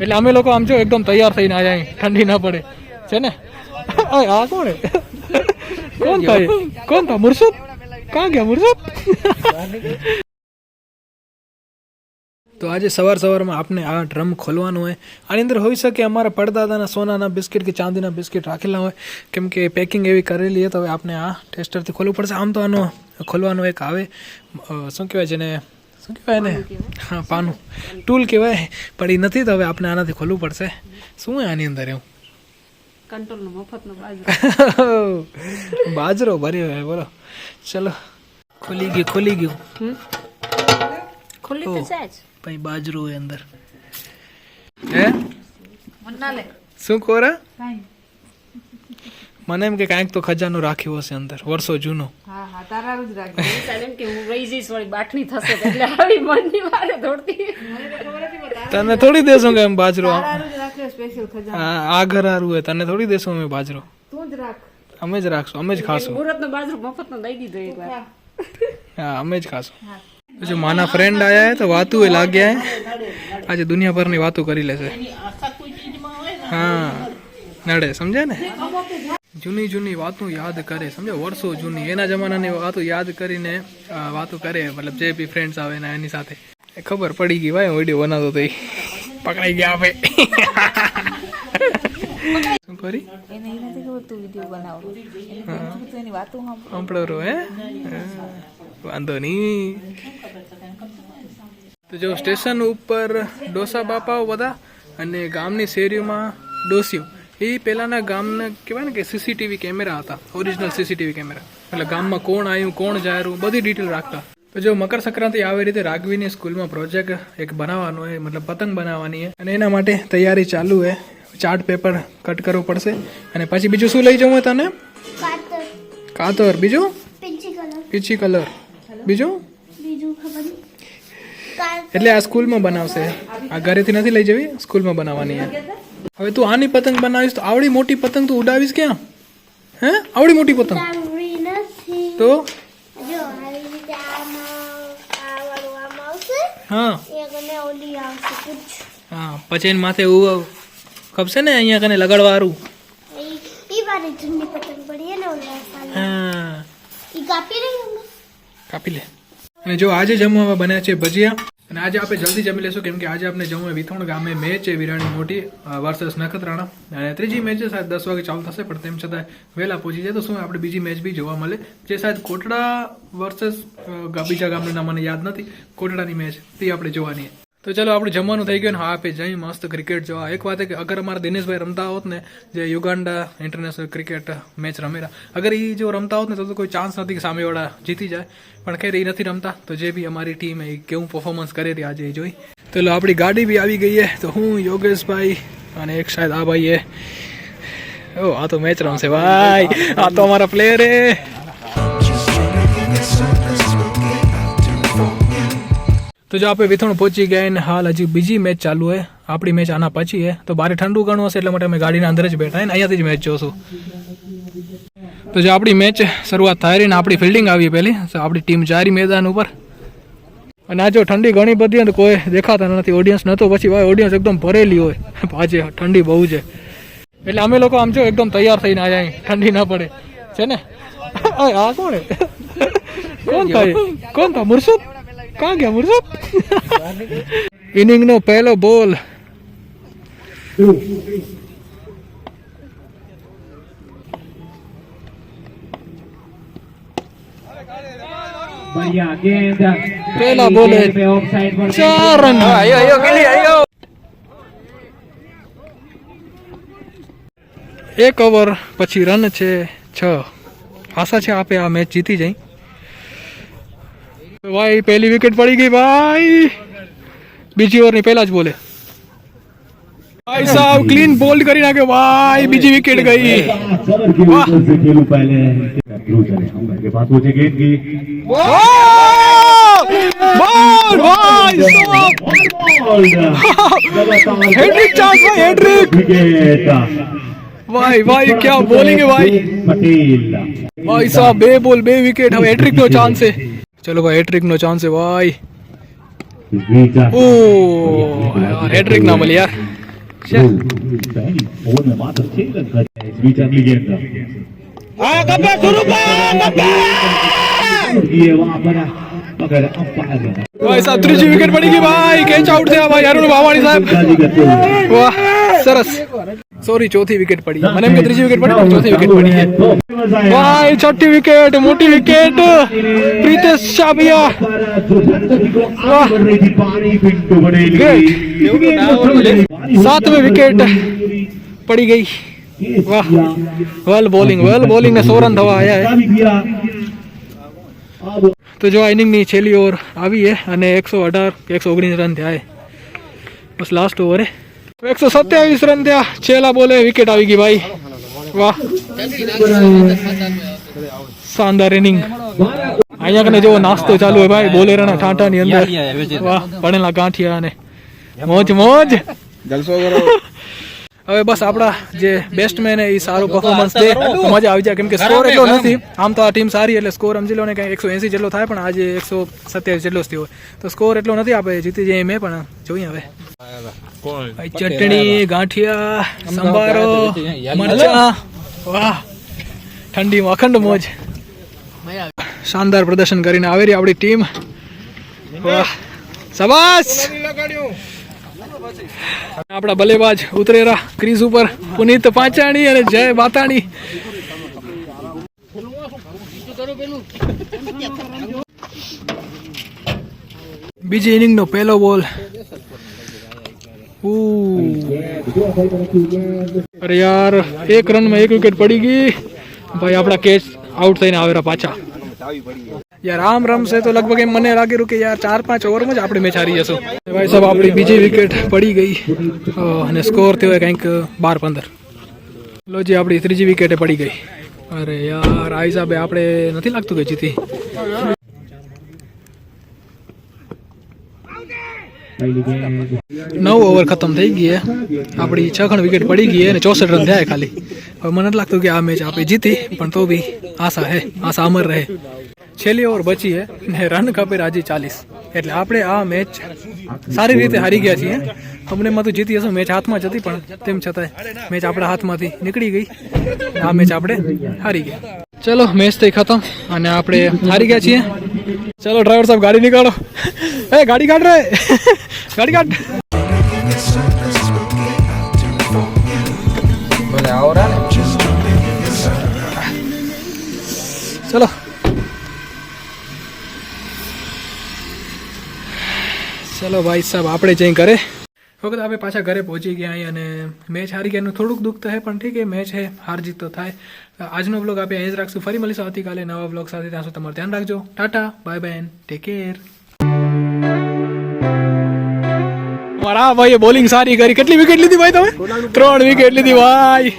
એટલે અમે લોકો આમ જો એકદમ તૈયાર થઈને આવ્યા અહીં ઠંડી ના પડે. છે ને? આ કોણ કોણ થાય કોણ થા મુર્શદ કાં ગયા મુર્શદ તો આજે સવાર સવારમાં આપણે આ ડ્રમ ખોલવાનું હોય. આની અંદર હોઈ શકે અમારા પડદાદાના સોનાના બિસ્કિટ કે ચાંદીના બિસ્કિટ રાખેલા હોય. કેમ કે પેકિંગ એવી કરેલી હોય તો હવે આપણે આ ટેસ્ટરથી ખોલવું પડશે. આમ તો આનો ખોલવાનો એક આવે. શું કહેવાય જેને શું કહેવાય ને હા પાનું. ટૂલ કહેવાય પણ એ નથી તો હવે આપણે આનાથી ખોલવું પડશે. શું હોય આની અંદર એવું બાજરો. ભર્યો હોય બોલો. ચલો. ખોલી ગયું ખોલી ગયું. ખુલી તો પછી બાજરો હોય અંદર. હે? શું કોરા કાંઈ મને એમ કે કાંઈક તો ખજાનો રાખ્યો હશે અંદર વર્ષો જૂનો. હા હા તારારું જ રાખજે. એમ કે હું રહી જઈશ વળી બાટણી થશે એટલે આવી મનની વારે દોડતી. તને થોડી દેશો કે એમ બાજરો? સ્પેશિયલ ખજાનો. આ આ ઘર હારું તને થોડી દેશો અમે બાજરો? તું જ રાખ. અમે જ રાખશું અમે જ ખાશું. મુહૂર્તનો બાજરો મફતનો દઈ દીધો એકવાર હા અમે જ ખાશું. જો માના ફ્રેન્ડ આયા હે તો વાતું એ લાગ્યા હે. આજે દુનિયાભરની વાતો કરી લેશે. હા નડે સમજે ને? જૂની જૂની વાતો યાદ કરે સમજો વર્ષો જૂની. એના જમાનાની વાતો યાદ કરીને વાતો કરે મતલબ જે બી ફ્રેન્ડ્સ આવે ને એની સાથે. ખબર પડી ગઈ ભાઈ વીડિયો બનાવતો તો પકડાઈ ગયા આપે શું કરી? એને એ નથી ખબર તું વીડિયો બનાવો. તું એની વાતો સાંભળો. રો હે. વાંધો નહીં. તો જો સ્ટેશન ઉપર ડોસા બાપાઓ બધા અને ગામની શેરીઓમાં ડોસીઓ. એ પહેલાંના ગામના કહેવાય ને કે સીસીટીવી કેમેરા હતા ઓરિજિનલ સીસીટીવી કેમેરા એટલે ગામમાં કોણ આવ્યું કોણ જાયરું બધી ડિટેલ રાખતા. તો જો મકર સંક્રાંતિ આવી રીતે રાગવીની સ્કૂલમાં પ્રોજેક્ટ એક બનાવવાનો હોય મતલબ પતંગ બનાવવાની છે અને એના માટે તૈયારી ચાલુ છે ચાર્ટ પેપર કટ કરવું પડશે. અને પછી બીજું શું લઈ જવું તને? કાતર. બીજું? પીછી કલર. બીજું? એટલે આ સ્કૂલમાં બનાવશે. આ ઘરેથી નથી લઈ જવી સ્કૂલમાં બનાવવાની છે હવે તું આની પતંગ બનાવીશ તો આવડી મોટી પતંગ તું ઉડાવીશ ક્યાં? હે? આવડી મોટી પતંગ. તો? હા. પછી. એને માથે એવું ખપશે ને અહીંયા કને લગાડવા હારું એ ઈ વાળી જૂની પતંગ પડી હે કાપી કાપી લે. અને જો આજે જમવામાં બન્યા છે ભજીયા. અને આજે આપણે જલ્દી જમી લેશું, કેમ કે આજે આપણે જમવું વિથોણ ગામે મેચ છે વિરાણી મોટી વર્સસ નખત્રાણા. અને ત્રીજી મેચ છે, સાહેબ, દસ વાગે ચાલુ થશે, પણ તેમ છતાં વહેલા પહોંચી જાય તો શું આપણે બીજી મેચ બી જોવા મળે. જે સાહેબ કોટડા વર્સસ બીજા ગામનું નામ મને યાદ નથી. કોટડાની મેચ તે આપણે જોવાની. તો ચલો, આપણું જમવાનું થઈ ગયું ને હા, આપે જઈ મસ્ત ક્રિકેટ જોવા. એક વાત કે અગર અમારા દિનેશભાઈ રમતા હોત ને, જે યુગાન્ડા ઇન્ટરનેશનલ ક્રિકેટ મેચ રમેલા, અગર એ જો રમતા હોત ને, તો કોઈ ચાન્સ નથી કે સામેવાળા જીતી જાય. પણ ખેર એ નથી રમતા, તો જે બી અમારી ટીમ એ કેવું પરફોર્મન્સ કરે રહી આજે એ જોઈ. તો આપણી ગાડી બી આવી ગઈ છે તો હું યોગેશભાઈ અને એક શાયદ આ ભાઈ એ ઓ, આ તો મેચ રમશે, ભાઈ. આ તો અમારા પ્લેયર એ તો જો આપણે વિથણ પહોંચી ગયા ને હાલ હજી બીજી મેચ ચાલુ છે. આપણી મેચ આના પછી હે તો બારે ઠંડુ ઘણું હશે એટલે માટે અમે ગાડીના અંદર જ બેઠા હે ને અહીંયાથી જ મેચ જોશું. તો જો આપણી મેચ શરૂઆત થાય રહી ને આપણી ફિલ્ડિંગ આવી પહેલી. તો આપણી ટીમ જારી મેદાન ઉપર. અને આ જો ઠંડી ઘણી બધી અને કોઈ દેખાતા નથી. ઓડિયન્સ નહોતો પછી ભાઈ ઓડિયન્સ એકદમ ભરેલી હોય. આજે ઠંડી બહુ છે. એટલે અમે લોકો આમ જો એકદમ તૈયાર થઈને આવ્યા ઠંડી ના પડે. છે ને? આ કોણ કોણ થાય? કોણ થાય? મુરસદ કાં ગયા મુરસદ ઇનિંગનો પહેલો બોલ. પેલા બોલે. ચાર રન. એક ઓવર પછી રન છે છ. આશા છે આપે આ મેચ જીતી જાય. ભાઈ પહેલી વિકેટ પડી ગઈ ભાઈ બીજી ઓવરની પહેલા જ બોલે ભાઈ સાહેબ ક્લીન બોલ્ડ કરી નાખ્યો ભાઈ બીજી વિકેટ ગઈ सबर की विकेट से खेलूं पहले थ्रू चले हम के पास पहुंचे गेंद की બોલ ભાઈ સાહેબ हेड्रिक चांस भाई हेड्रिक विकेट ભાઈ ભાઈ क्या બોલિંગ है ભાઈ पटेल ભાઈ સાહેબ બે બોલ બે વિકેટ હવે હેટ્રિક નો ચાન્સ છે चलो भाई हैट्रिक नो चांस है भाई। ओ यार हैट्रिक ना मिली यार। भाई साहब त्रीजी विकेट पड़ी की भाई। कैच आउट दिया भाई अरुण भावानी साहब। वाह सरस। સોરી ચોથી વિકેટ પડી મને એમ કે ત્રીજી વિકેટ પડી ચોથી વિકેટ પડી ભાઈ છઠ્ઠી વિકેટ મોટી વિકેટ પ્રિતેશ શાબિયા સાતમી વિકેટ પડી ગઈ વાહ વેલ બોલિંગ વેલ બોલિંગ ને સો રન થવા આવ્યા હે તો જો આ ઇનિંગની છેલ્લી ઓવર આવી હે અને એકસો અઢાર એકસો ઓગણીસ રન થયા બસ લાસ્ટ ઓવર હે એકસો સત્યાવીસ રન થયા. છેલ્લા બોલે વિકેટ આવી ગઈ ભાઈ. વાહ. શાનદાર ઇનિંગ અહીંયા કને જેવો નાસ્તો ચાલુ હોય ભાઈ બોલેરાના ઠાંઠાની અંદર. વાહ પડેલા ગાંઠિયા અને મોજ. મોજ હવે બસ આપણા જે બેસ્ટમેન એ સારું પરફોર્મન્સ દે. મજા આવી જાય. કેમ કે સ્કોર એટલો નથી. આમ તો આ ટીમ સારી એટલે સ્કોર સમજી લો ને કંઈ એકસો એંસી જેટલો થાય પણ આજે એકસો સત્યાવીસ જેટલો જ થયો તો સ્કોર એટલો નથી આપે જીતી જાય મેં પણ જોઈએ હવે. ચટણી ગાંઠિયા સંભારો મરચા. વાહ. ઠંડીમાં અખંડ મોજ. શાનદાર પ્રદર્શન કરીને આવી રહી આપણી ટીમ. વાહ. સબાસ આપણા બલ્લેબાજ ઉતરેરા. ક્રીઝ ઉપર પુનીત પાંચાણી અને જય બાતાણી બીજી ઇનિંગનો પહેલો બોલ. અરે યાર, એક રનમાં એક વિકેટ પડી ગઈ. ભાઈ, આપણા કેચ આઉટ થઈને આવેલા પાછા. યાર, આમ રમશે તો લગભગ એમ મને લાગેલું કે યાર ચાર પાંચ ઓવરમાં જ આપણે મેચ હારી જશું. ભાઈ સાહેબ, આપણી બીજી વિકેટ પડી ગઈ. અને સ્કોર થયો કંઈક બાર પંદર. લો જી, આપણી ત્રીજી વિકેટે પડી ગઈ. અરે યાર, આ હિસાબે આપણે નથી લાગતું કે જીતી. નવ ઓવર ખતમ થઈ ગઈ. આપણી છ ખણ વિકેટ પડી ગઈ અને ચોસઠ રન થયા ખાલી. હવે મને નથી લાગતું કે આ મેચ આપણે જીતી, પણ તો બી આશા હે આશા અમર રહે. છેલ્લી ઓવર બચી હે ને રન ખપે રાજી ચાલીસ. એટલે આપણે આ મેચ સારી રીતે હારી ગયા છીએ. અમને માં જીતી હશું મેચ હાથમાં જ હતી, પણ તેમ છતાંય મેચ આપણા હાથમાંથી નીકળી ગઈ. આ મેચ આપણે હારી ગયા. ચલો મેચ થઈ ખતમ અને આપણે હારી ગયા છીએ. ચલો ડ્રાઈવર સાહેબ ગાડી નીકાળો એ ગાડી કાઢ રે ગાડી કાઢ ચલો ચલો ભાઈ સાહેબ આપણે જઈ ઘરે વખત આપણે પાછા ઘરે પહોંચી ગયા અને મેચ હારી ગયાનું થોડુંક દુઃખ તો હે પણ ઠીક છે મેચ છે હાર જીત તો થાય આજનો બ્લોગ આપણે અહીં જ રાખશું ફરી મળીશું આવતીકાલે નવા બ્લોગ સાથે, ત્યાં સુધી તમારું ધ્યાન રાખજો. Tata, bye bye take care. મારા ભાઈએ બોલિંગ સારી કરી. કેટલી વિકેટ લીધી ભાઈ તમે? ત્રણ વિકેટ લીધી ભાઈ